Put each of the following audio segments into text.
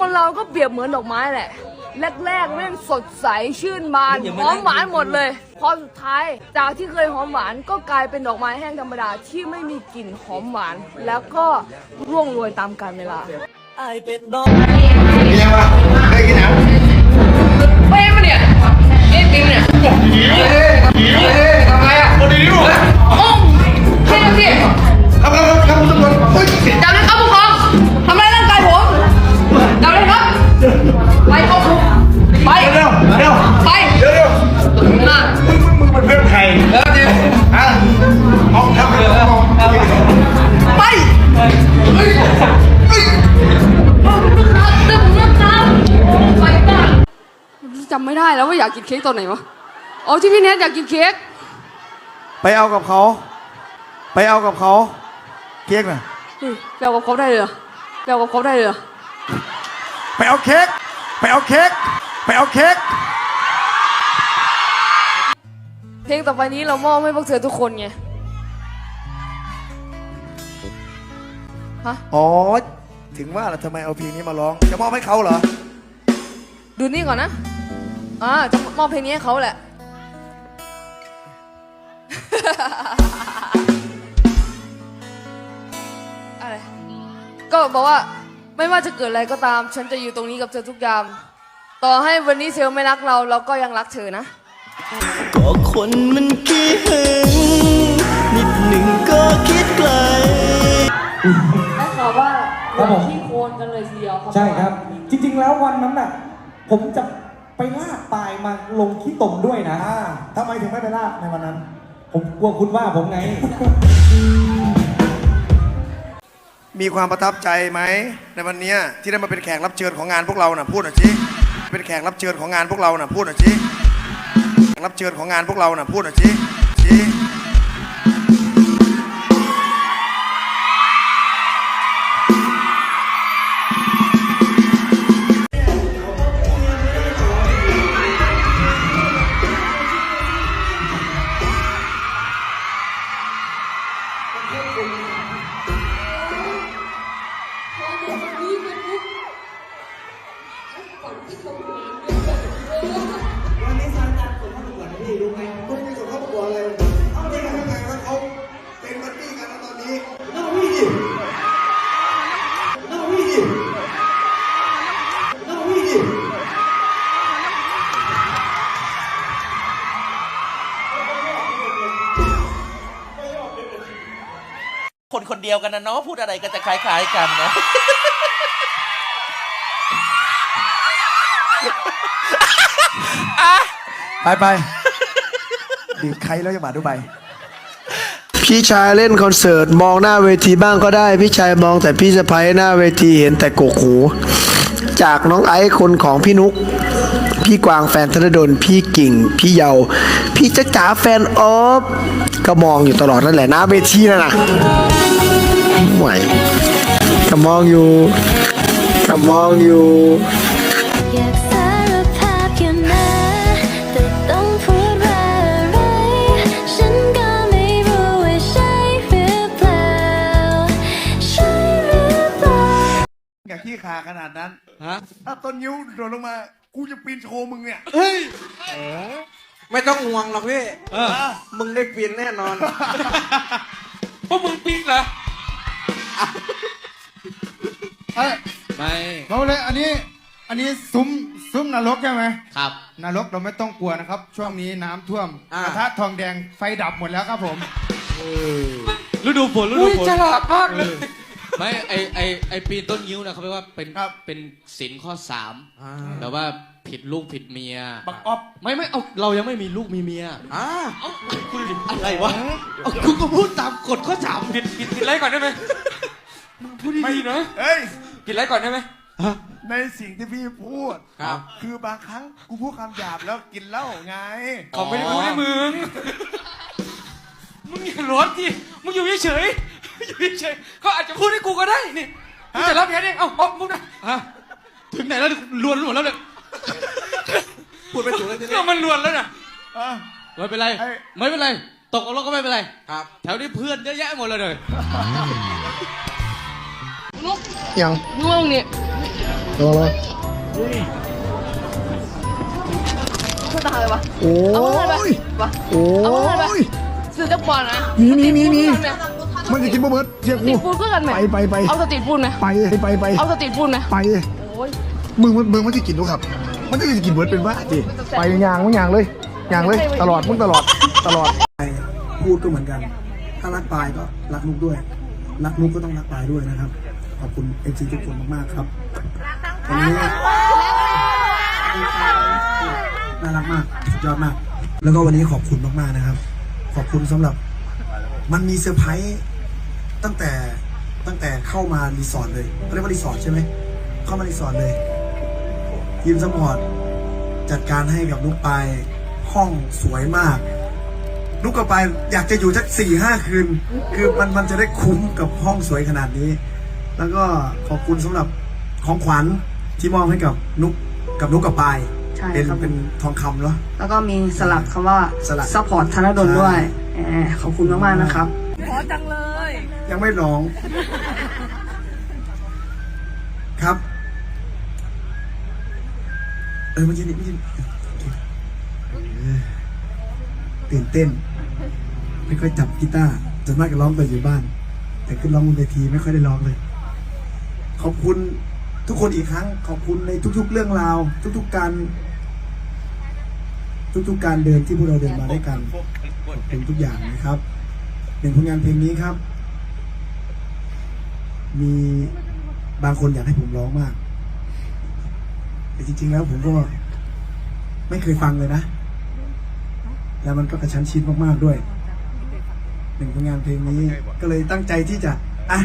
คนเราก็เปรียบเหมือนดอกไม้แหละ แรกๆแม่งสดใสชื่นบานหอมหวานหมดเลย พอสุดท้ายจากที่เคยหอมหวานก็กลายเป็นดอกไม้แห้งธรรมดาที่ไม่มีกลิ่นหอมหวาน แล้วก็ร่วงโรยตามกาลเวลามียังวะได้กินหนังเป้มาเนี่ยเอ็นบิมเนี่ยเฮ้ยทำไรอะคนดีดิวโอ้แค่นั้นสิครับครับครับคุณตำรวจเฮ้ย ไปเข้าคุกไปเร็วเร็วไปเร็วเร็วมามึงมึงมึงเป็นเพื่อนใครแล้วดิฮะเอาทำเลยแล้วไปเฮ้ยเฮ้ยตึ้งนะครับไปบ้านจำไม่ได้แล้วว่าอยากกินเค้กตอนไหนวะอ๋อที่พี่เนทอยากกินเค้กไปเอากับเขา ไปเอากับเขา เค้กน่ะเฮ้ยไปเอากับเขาได้เลยเหรอไปเอากับเขาได้เลยเหรอไปเอาเค้ก ไปเอาเค้กไปเอาเค้กเพลงต่อไปนี้เรามอบให้พวกเธอทุกคนไงฮะอ๋อ ถึงว่าแล้วทำไมเอาเพลงนี้มาร้อง จะมอบให้เขาเหรอ ดูนี่ก่อนนะอ่าจะมอบเพลงนี้ให้เขาแหละ อะไร ก็บอกว่า ไม่ว่าจะเกิดอะไรก็ตาม ฉันจะอยู่ตรงนี้กับเธอทุกยาม ต่อให้วันนี้เธอไม่รักเรา เราก็ยังรักเธอนะ ก็คนมันขี้หึงนิดหนึ่งก็คิดไกล ได้ข่าวว่าครับผม ที่โคนกันเลยทีเดียวใช่ครับ จริง ๆ แล้ววันนั้นน่ะ ผมจะไปลากปลายมาลงที่ตมด้วยนะอ่าทำไมถึงไม่ไปลากในวันนั้น ผมกลัวคุณว่าผมไง มีความประทับใจไหมในวันนี้ที่ได้มาเป็นแขกรับเชิญของงานพวกเราน่ะพูดหน่อยสิเป็นแขกรับเชิญของงานพวกเราน่ะพูดหน่อยสิแขกรับเชิญของงานพวกเราน่ะพูดหน่อยสิสิ เดียวกันนะเนาะพูดอะไรก็จะคล้ายๆกันนะไปไปดีใครแล้วจะมาดูไป พี่ชายเล่นคอนเสิร์ตมองหน้าเวทีบ้างก็ได้ พี่ชายมองแต่พี่สะพ้ยหน้าเวทีเห็นแต่กกหู จากน้องไอซ์คนของพี่นุก พี่กวางแฟนธนดลพี่กิ่ง พี่เยา พี่จ๊ะจ๋าแฟนออฟก็มองอยู่ตลอดนั่นแหละหน้าเวทีนั่นนะห่วยก็มองอยู่ก็มองอยู่ ถ้าต้นยิ้วโดดลงมา กูจะปีนโชว์มึงเนี่ยไม่ต้องห่วงหรอกพี่มึงได้ปีนแน่นอน พวกมึงปีนเหรอ เอ้ยไม่เราเลยอันนี้ อันนี้ซุ้มซุ้มนรกใช่ไหมครับ นรกเราไม่ต้องกลัวนะครับ ช่วงนี้น้ำท่วมอ่า กระทะทองแดงไฟดับหมดแล้วครับผม ฤดูฝนฤดูอุ้ยฝนฉลาดมากเลย ไม่ไอไอไอปีนต้นยิ้วนะเขาเรียกว่าเป็นครับเป็นศิลข้อสามแบบว่าผิดลูกผิดเมีย บักอ๊อบไม่ไม่เอาเรายังไม่มีลูกมีเมียอ่าเอ้าคุณดิอะไรวะเอาคุณก็พูดตามกฎข้อสามผิดผิดผิดอะไรก่อนได้ไหมมึงพูดดีๆนะเฮ้ยผิดอะไรก่อนได้ไหมในสิ่งที่พี่พูดครับ คือบางครั้งกูพูดคำหยาบแล้วกินเหล้าไง เขาไม่ได้พูดให้มึง มึงอย่าร้อนดิมึงอยู่เฉยๆ อยู่เฉยๆเขาอาจจะพูดให้กูก็ได้นี่กูจะรับแค่นี้เอ้าเอามึงนะฮะถึงไหนแล้วลวนหมดแล้วเนี่ยพูดไปถูกเลยทีนี้ก็มันลวนแล้วน่ะอะ ไม่เป็นไร ไอ้ ไม่เป็นไร ตกลงก็ไม่เป็นไร ครับ แถวนี้เพื่อนเยอะแยะหมดเลยเลยนุ๊กยังมึงว่าตรงนี้ระวังระวังเพื่อนตาเลยวะ โอ้เอาเพื่อนไปยวะโอ้เอาเพื่อนไปยซื้อจักบอลนะมีมีมีมีสตรีทฟู้ดมั นจะกินบะเบิดเชื่อสตรีกูทฟู้ดเพื่อนกันไหมไปไปไป เอาสตรีทฟู้ดไหมไปไปไปเอาสตรีทฟู้ดไหมไปโอ้ยมึงมึงมึงมันจะกินดูครับ มันจะกินเบิร์ดเป็นว่าดิไปยางมึงยางเลยยางเลย ตลอดมึงตลอดตลอด พูดก็เหมือนกัน ถ้ารักปายก็รักนุกด้วย รักนุกก็ต้องรักปายด้วยนะครับ ขอบคุณเอฟซีทุกคนมากๆครับวันนี้น่ารักมาก สุดยอดมาก แล้วก็วันนี้ขอบคุณมากๆนะครับ ขอบคุณสำหรับ มันมีเซอร์ไพรส์ ตั้งแต่ตั้งแต่เข้ามารีสอร์ทเลยเขาเรียกว่ารีสอร์ทใช่ไหมเข้ามารีสอร์ทเลยทีมสปอร์ตจัดการให้กับนุกปายห้องสวยมาก นุกกับปายอยากจะอยู่สักสี่ห้าคืน คือมันมันจะได้คุ้มกับห้องสวยขนาดนี้ แล้วก็ขอบคุณสำหรับของขวัญที่มอบให้กับนุกกับนุกกับปายใช่เป็นครับเป็นทองคำเนาะแล้วก็มีสลักคำว่าสลักซัพพอร์ตธนดลด้วยแหมขอบคุณมากๆนะครับ อจังเลย ยังไม่ร้อง ครับ เออเมื่อกี้นี่เมื่อกี้เออตื่นเต้น ไม่ค่อยจับกีตาร์ส่วนมากก็ร้องแต่อยู่บ้าน แต่ขึ้นร้องบนเวทีไม่ค่อยได้ร้องเลย ขอบคุณทุกคนอีกครั้ง ขอบคุณในทุก ๆ เรื่องราว ทุก ๆ การ ทุก ๆ การเดินที่พวกเราเดินมาด้วยกันขอบคุณทุกอย่างนะครับ หนึ่งผลงานเพลงนี้ครับ มีบางคนอยากให้ผมร้องมาก แต่จริง ๆ แล้วผมก็ไม่เคยฟังเลยนะ แล้วมันก็กระชั้นชิดมากๆด้วยหนึ่งผลงานเพลงนี้ก็เลยตั้งใจที่จะอะ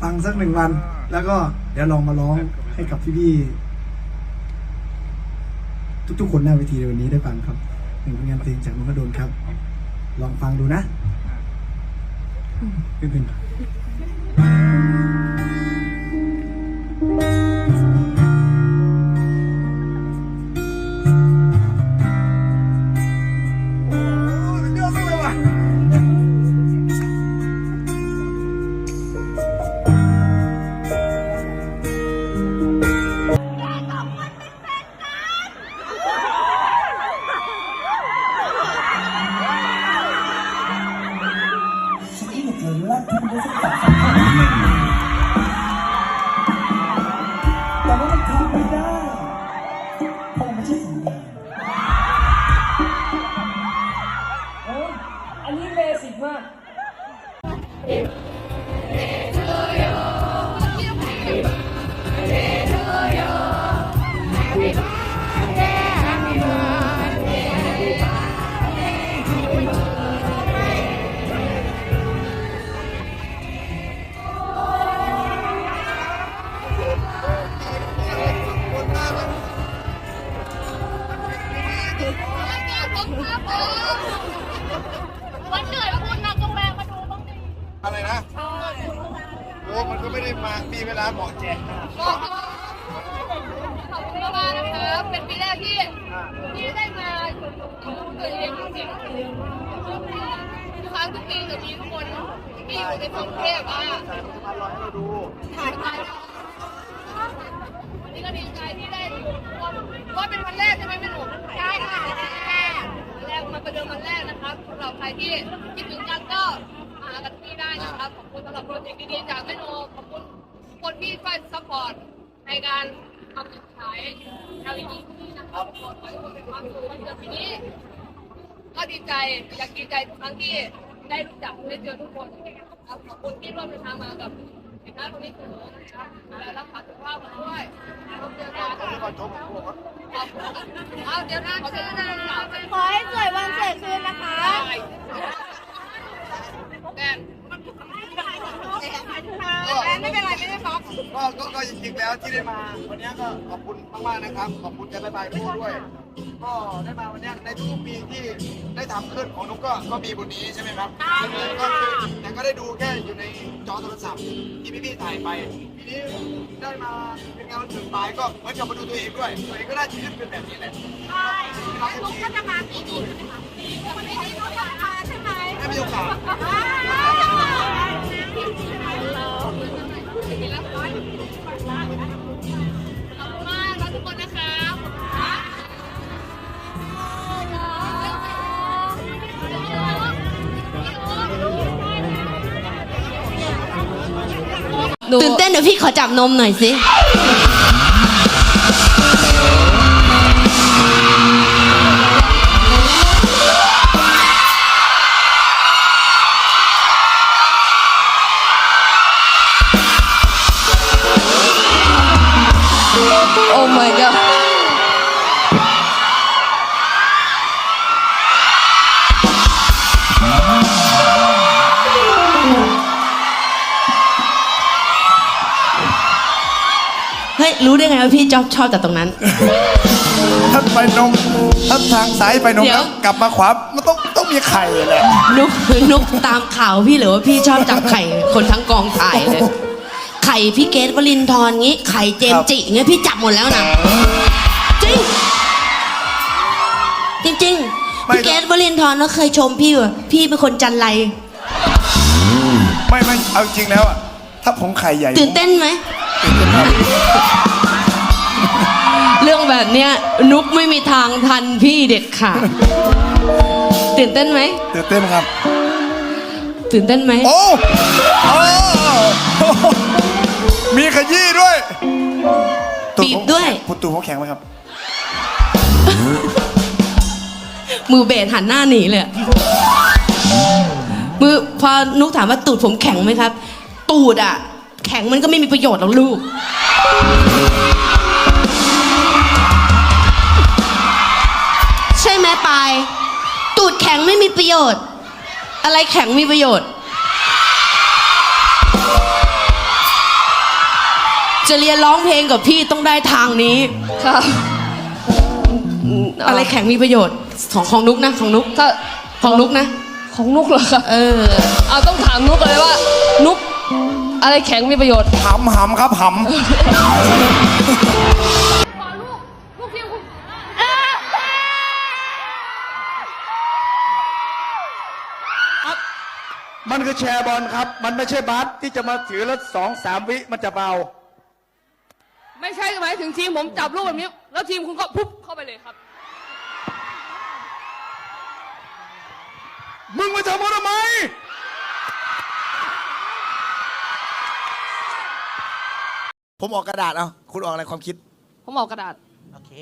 ฟังสักหนึ่งวัน แล้วก็เดี๋ยวลองมาร้องให้กับพี่ๆทุกๆคนหน้าเวทีในวันนี้ได้ฟังครับหนึ่งผลงานเพลงจากนนทดลครับ ลองฟังดูนะ ขึ้นขึ้ วันเหนื่อยคุณนักกาแฟมาดูบ้างดิอะไรนะโอ้มันก็ไม่ได้มามีเวลาบอกแจกขอบคุณมากนะครับเป็นปีแรกที่ที่ได้มาอยู่ตัวเองจริงๆทุกครั้งทุกปีจะมีทุกคนที่อยู่ในกรุงเทพอะถ่ายถ่ายวันนี้ก็ดีใจที่ได้ว่าเป็นวันแรกใช่ไหมแม่หนูำหรับใครที่คิดถึงกันก็มากันที่ได้นะครับขอบคุณสำหรับโปรเจกต์ดีๆจากแม่โนขอบคุณคนที่คอยซัพพอร์ตในการทำขาย LED ที่นะครับขอให้ทุกคนมีความสุขวันเกิดปีนี้ก็ดีใจอยากดีใจทุกครั้งที่ได้รู้จักได้เจอทุกคนขอบคุณที่ร่วมเดินทางมากับ เด็กน้อยคนนี้เสมอนะครับและรักษาสุขภาพกันด้วยพบเจอกันเอาเดี๋ยวนะขอเจอหน้าหน่อยขอให้สวยวันสวยคืนนะคะแม่ไม่เป็นไรไม่ได้ช็อกก็ก็ก็จริงๆแล้วที่ได้มา วันนี้ก็ขอบคุณมากๆนะครับ ขอบคุณแกบายบายทุกด้วย ก็ได้มาวันนี้ในทุกๆปีที่ได้ทำขึ้นของนุกก็ก็มีบนนี้ใช่ไหมครับก็คือแต่ก็ได้ดูแค่อยู่ในจอโทรศัพท์ที่พี่ๆถ่ายไปทีนี้ได้มาเป็นงานวันเกิดปลายก็เหมือนกับมาดูตัวเองด้วยตัวเองก็ได้ชีวิตเป็นแบบนี้แหละใช่แล้วลุกก็จะมาปีนี้ใช่ไหมคะวันนี้ลุกจะมาใช่ไหมได้มีโอกาส ตื่นเต้นเดี๋ยวพี่ขอจับนมหน่อยสิ รู้ได้ไงว่าพี่ชอบชอบจากตรงนั้น ถ้าไปนมถ้าทางซ้ายไปนมเดี๋ยว แล้วกลับมาขวามันต้องต้องมีไข่แหละนุกนุกตามข่าวพี่หรือว่าพี่ชอบจับไข่คนทั้งกองถ่ายเลย ไข่พี่เกตวลินทร์งี้ ไข่เจมส์จิเงี้ยพี่จับหมดแล้วนะจริงจริงๆไม่พี่เกตวลินทร์ก็เคยชมพี่ว่าพี่เป็นคนจันไรไม่ไม่เอาจริงแล้วอะถ้าผมไข่ใหญ่ตื่นเต้นไหม เรื่องแบบเนี้ยนุกไม่มีทางทันพี่เด็ดขาดตื่นเต้นไหมตื่นเต้นครับ ตื่นเต้นไหมโอ้โอ้มีขยี้ด้วยบีบด้วยปุตูเขาแข็งไหมครับ มือเบสหันหน้าหนีเลยอะมือพอนุกถามว่าตูดผมแข็งไหมครับ ตูดอะ แข็งมันก็ไม่มีประโยชน์หรอกลูก ใช่ไหมปาย ตูดแข็งไม่มีประโยชน์ อะไรแข็งมีประโยชน์ จะเรียนร้องเพลงกับพี่ต้องได้ทางนี้ ค่ะอะไรแข็งมีประโยชน์ของของนุกนะของนุกถ้าของนุกนะ ของนุกเหรอครับเออเอาต้องถามนุกเลยว่า นุก อะไรแข็งมีประโยชน์ หำหำครับหำมันคือแชร์บอลครับ มันไม่ใช่บาสที่จะมาถือแล้วสองสามวิมันจะเบา ไม่ใช่หมายถึงทีมผมจับลูกแบบนี้ แล้วทีมคุณก็ปุ๊บเข้าไปเลยครับ มึงมาทำเขาทำไม ผมออกกระดาษเอาคุณออกอะไรความคิด ผมออกกระดาษ โอเค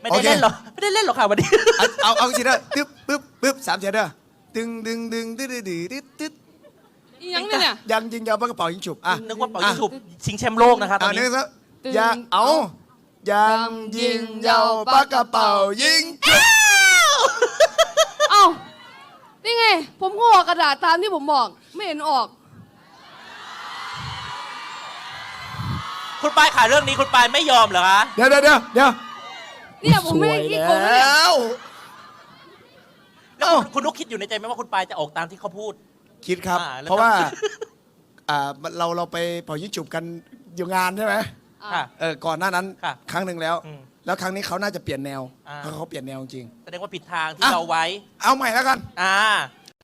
ไม่ได้เล่นหรอกไม่ได้เล่นหรอกค่ะวันนี้ เอาเอาเอาสิเด้อตึ๊บปึ๊บปึ๊บสามเสียเด้อตึงดึงดึงตึ๊ดดึดดึดตึ๊ดอีหยังเนี่ยเนี่ย ยังยิงยาวปากกระเป๋ายิงฉุบอะนึกว่าเป่ายิงฉุบชิงแชมป์โลกนะคะตออ่านนี้นึกซะตึงอย่าเอายังยิงยาวปากกระเป๋ายิงฉุบเอ้านี่ไง ผมก็ออกกระดาษตามที่ผมบอก ไม่เห็นออก คุณปายขาเรื่องนี้คุณปายไม่ยอมเหรอคะเดี๋ยวเดี๋ยวเดี๋ยวเดี๋ยวเนี่ยผมไม่ได้ขี้โกงนะเนี่ยแล้วแล้วคุณคุณนุกคิดอยู่ในใจไหมว่าคุณปายจะออกตามที่เขาพูด คิดครับ อ่าแล้วเพราะว่าครับอ่าเราเราไปเป่ายิงฉุบกันอยู่งานใช่ไหมค่ะ เออก่อนหน้านั้นค่ะครั้งหนึ่งแล้ว อืมแล้วครั้งนี้เขาน่าจะเปลี่ยนแนวอ่า เพราะเขาเปลี่ยนแนวจริง แสดงว่าผิดทางที่อะ เราไว้ เอาใหม่แล้วกัน อ่า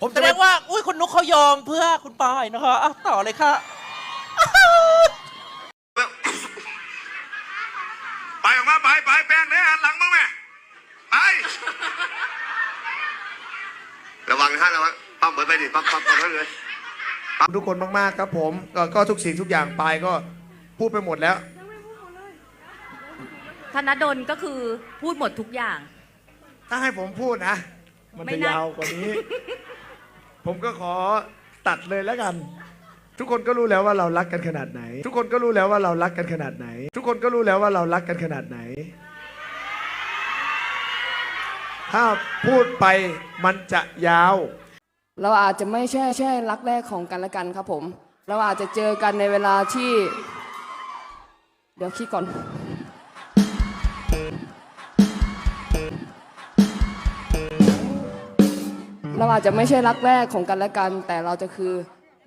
ผมแสจะดไปงว่า อุ้ยคุณนุกเขายอมเพื่อคุณปายนะคะอะต่อเลยค่ะ ไปออกมา ไปไปแป้งเนี่ยหันหลังมึงแม่ไป ระวังนะฮะระวังปั๊มเปิดไปดิปั๊มปั๊มปั๊มเลยทุกคนมากๆครับผมก็ก็ทุกสิ่งทุกอย่างไปก็พูดไปหมดแล้ว ธนดลก็คือพูดหมดทุกอย่าง ถ้าให้ผมพูดนะ มันไม่จะน่ายาวกว่านี้ ผมก็ขอตัดเลยแล้วกัน ทุกคนก็รู้แล้วว่าเรารักกันขนาดไหน ทุกคนก็รู้แล้วว่าเรารักกันขนาดไหน ทุกคนก็รู้แล้วว่าเรารักกันขนาดไหน ถ้าพูดไปมันจะยาว เราอาจจะไม่ใช่ใช่รักแรกของกันและกันครับผม เราอาจจะเจอกันในเวลาที่ เดี๋ยวคิดก่อน เราอาจจะไม่ใช่รักแรกของกันและกัน แต่เราจะคือ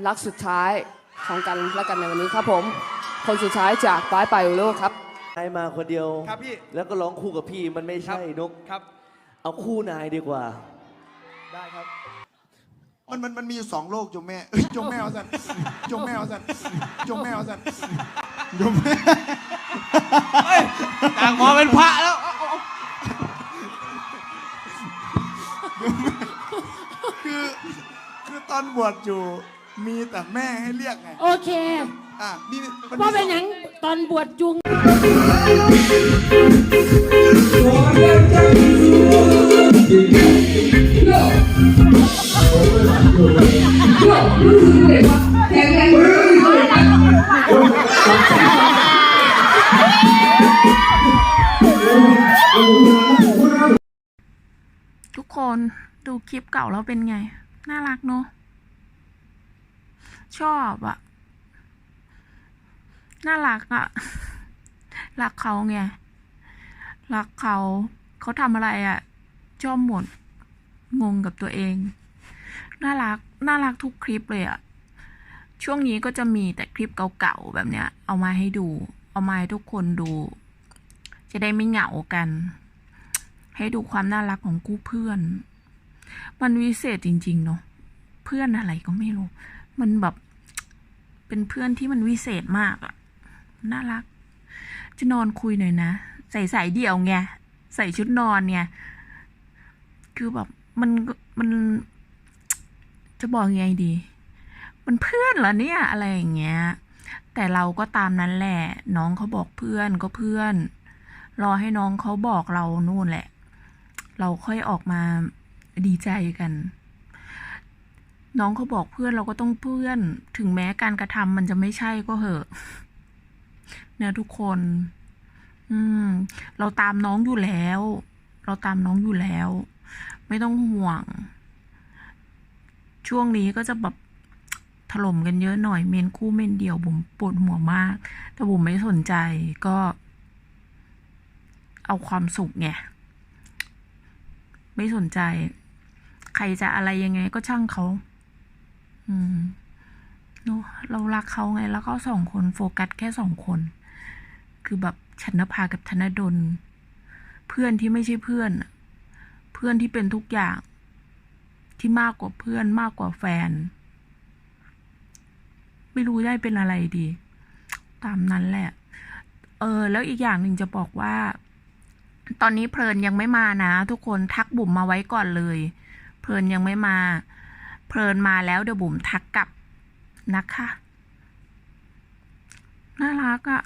รักสุดท้ายของกันและกันในวันนี้ครับผม คนสุดท้ายจากป้ายไปโลกครับนายมาคนเดียว ครับพี่ แล้วก็ร้องคู่กับพี่มันไม่ใช่นก ครับ เอาคู่นายดีกว่า ได้ครับ มันมันมันมีอยู่สองโลกจงแม่เอ้ยจงแม่เอาสันจงแม่เอาสันจงแม่เอาสันจงแม่ต่างหมอเป็นพระแล้วเอาเอาเอาคือคือตอนบวชอยู่ มีแต่แม่ให้เรียกไง โอเคอะมีมันว่ามีเป็นหยังตอนบวชจุง ทุกคนดูคลิปเก่าแล้วเป็นไง น่ารักเนอะ ชอบอะน่ารักอะรักเขาไงรักเขาเขาทำอะไรอะชอบหมดงงกับตัวเอง น่ารัก น่ารักทุกคลิปเลยอะช่วงนี้ก็จะมีแต่คลิปเก่าๆแบบเนี้ย เอามาให้ดู เอามาให้ทุกคนดู จะได้ไม่เหงากัน ให้ดูความน่ารักของกู้เพื่อน มันวิเศษจริง ๆ เนาะเพื่อนอะไรก็ไม่รู้ มันแบบเป็นเพื่อนที่มันวิเศษมากอะน่ารัก จะนอนคุยหน่อยนะ ใส่สายเดี่ยวไง ใส่ชุดนอนไง คือแบบมันมัน จะบอกยังไงดี มันเพื่อนเหรอเนี่ย อะไรอย่างเงี้ย แต่เราก็ตามนั้นแหละ น้องเขาบอกเพื่อนก็เพื่อน รอให้น้องเขาบอกเรานู่นแหละ เราค่อยออกมาดีใจกัน น้องเขาบอกเพื่อนเราก็ต้องเพื่อน ถึงแม้การกระทำมันจะไม่ใช่ก็เหอะนะทุกคน อืม เราตามน้องอยู่แล้ว เราตามน้องอยู่แล้ว ไม่ต้องห่วง ช่วงนี้ก็จะแบบถล่มกันเยอะหน่อยเมนคู่เมนเดียวบุ๋มปวดหัวมาก แต่บุ๋มไม่สนใจก็ เอาความสุขไงไม่สนใจ ใครจะอะไรยังไงก็ช่างเขา อืมเรารักเขาไง แล้วก็สองคนโฟกัสแค่สองคน คือแบบชนภากับธนดล เพื่อนที่ไม่ใช่เพื่อน เพื่อนที่เป็นทุกอย่าง ที่มากกว่าเพื่อนมากกว่าแฟน ไม่รู้ได้เป็นอะไรดี ตามนั้นแหละ เออ แล้วอีกอย่างหนึ่งจะบอกว่า ตอนนี้เพลินยังไม่มานะ ทุกคนทักบุ๋มมาไว้ก่อนเลย เพลินยังไม่มา เพลินมาแล้วเดี๋ยวบุ๋มทักกลับนะคะ น่ารักอะ่ะ